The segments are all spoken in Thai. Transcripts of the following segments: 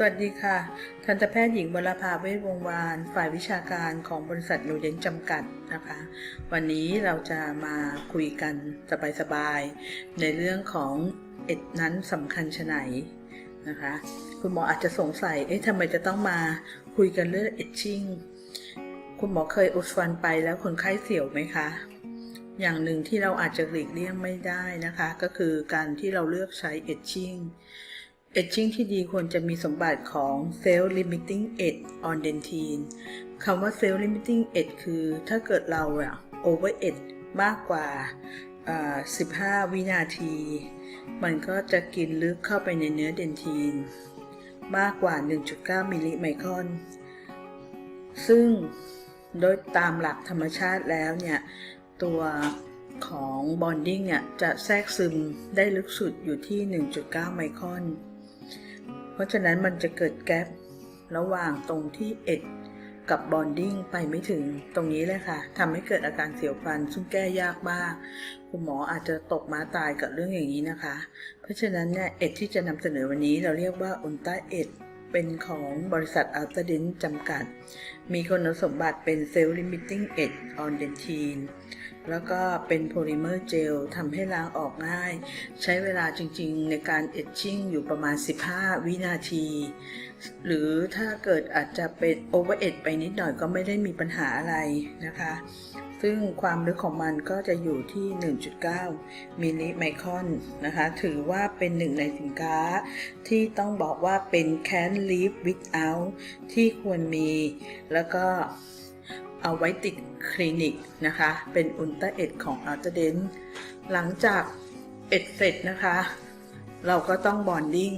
สวัสดีค่ะ ทันตแพทย์หญิงวรภาเวชวงวาน ฝ่ายวิชาการของบริษัทนูเดนจำกัดนะคะ วันนี้เราจะมาคุยกันสบายๆ ในเรื่องของเอ็ดนั้นสำคัญชะไหนนะคะ คุณหมออาจจะสงสัย เอ๊ะทำไมจะต้องมาคุยกันเรื่องเอชชิ่ง คุณหมอเคยอุดฟันไปแล้วคนไข้เสียวไหมคะอย่างหนึ่งที่เราอาจจะหลีกเลี่ยงไม่ได้นะคะ ก็คือการที่เราเลือกใช้เอชชิ่ง เอ t ชิ่งที่ดีควรจะมีสมบัติของ Cell Limiting Edge on Dentine คำว่า Cell Limiting Edge คือถ้าเกิดเราอะ Over Edge มากกว่าอ่า 15 วินาที มันก็จะกินลึกเข้าไปในเนื้อเดนทีน มากกว่า 1.9 มิลลิไมครอน ซึ่งโดยตามหลักธรรมชาติแล้วเนี่ย ตัวของบอนดิ้งเนี่ย จะแทรกซึมได้ลึกสุดอยู่ที่ 1.9 ไมครอน เพราะฉะนั้นมันจะเกิดแกลบระหว่างตรงที่เอ็ดกับบอนดิ้งไปไม่ถึงตรงนี้เลยค่ะทำให้เกิดอาการเสียวฟัน ซึ่งแก้ยากมาก คุณหมออาจจะตกม้าตายกับเรื่องอย่างนี้นะคะ เพราะฉะนั้นเนี่ยเอ็ดที่จะนำเสนอวันนี้เราเรียกว่าอุลตราเอ็ด เป็นของบริษัทอัลตเดนจำกัด มีคุณสมบัติเป็นเซลล์ลิมิตติ้งเอ็ดออนเดนทีนแล้วก็เป็นโพลิเมอร์เจลทำให้ล้างออกง่าย ใช้เวลาจริงๆในการเอชชิ่งอยู่ประมาณ 15 วินาที หรือถ้าเกิดอาจจะเป็นโอเวอร์เอไปนิดหน่อยก็ไม่ได้มีปัญหาอะไรนะคะ ซึ่งความลึกของมันก็จะอยู่ที่ 1.9 มิลลิไมครอนนะคะ ถือว่าเป็นหนึ่งในสินค้า ที่ต้องบอกว่าเป็น can live without ที่ควรมี แล้วก็เอาไว้ติดคลินิกนะคะ เป็นอุลตราเอ็ดของอัลตเดนหลังจากเอ็ดเสร็จนะคะ เราก็ต้องบอนดิ้ง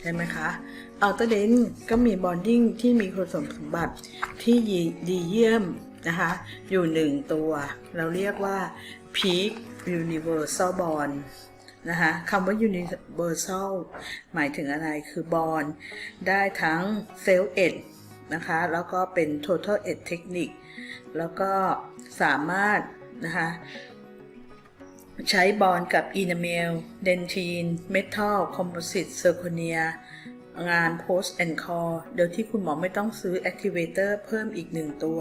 ใช่ไหมคะอัลตเดนก็มีบอนดิ้งที่มีคุณสมบัติที่ดีเยี่ยม นะคะ อยู่งตัว เราเรียกว่า peak universal bond นะคะคำว่า universal หมายถึงอะไรคือบอลได้ทั้ง self ed นะคะ แล้วก็เป็น total ed technique แล้วก็สามารถนะคะใช้บอลกับอินาเมลเดนทีน เมทัล คอมโพสิตเซอร์โคเนีย งาน Post and Core โดยที่คุณหมอไม่ต้องซื้อ Activator เพิ่มอีกหนึ่งตัว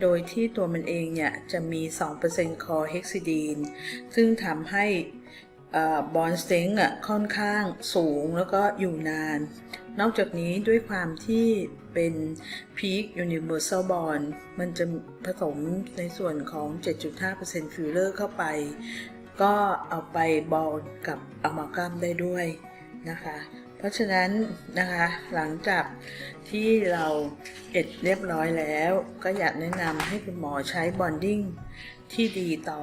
โดยที่ตัวมันเองเนี่ย จะมี 2% Core Hexidine ซึ่งทำให้บอลสเต็งอะค่อนข้างสูงแล้วก็อยู่นาน นอกจากนี้ด้วยความที่เป็น Peak Universal Bond มันจะผสมในส่วนของ 7.5%ฟิลเลอร์เข้าไป ก็เอาไปบอลกับอะมากรัมได้ด้วยนะคะ เพราะฉะนั้นนะคะหลังจากที่เราเอ็ดเรียบร้อยแล้ว ก็อยากแนะนำให้คุณหมอใช้บอนดิ้งที่ดีต่อ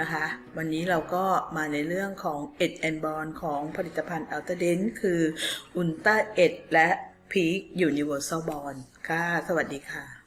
นะคะ วันนี้เราก็มาในเรื่องของเอ็ดแอนบอลของผลิตภัณฑ์อัลตเดนคืออุลตราเอ็ดและพีคยูนิเวอร์แซลบอลค่ะ สวัสดีค่ะ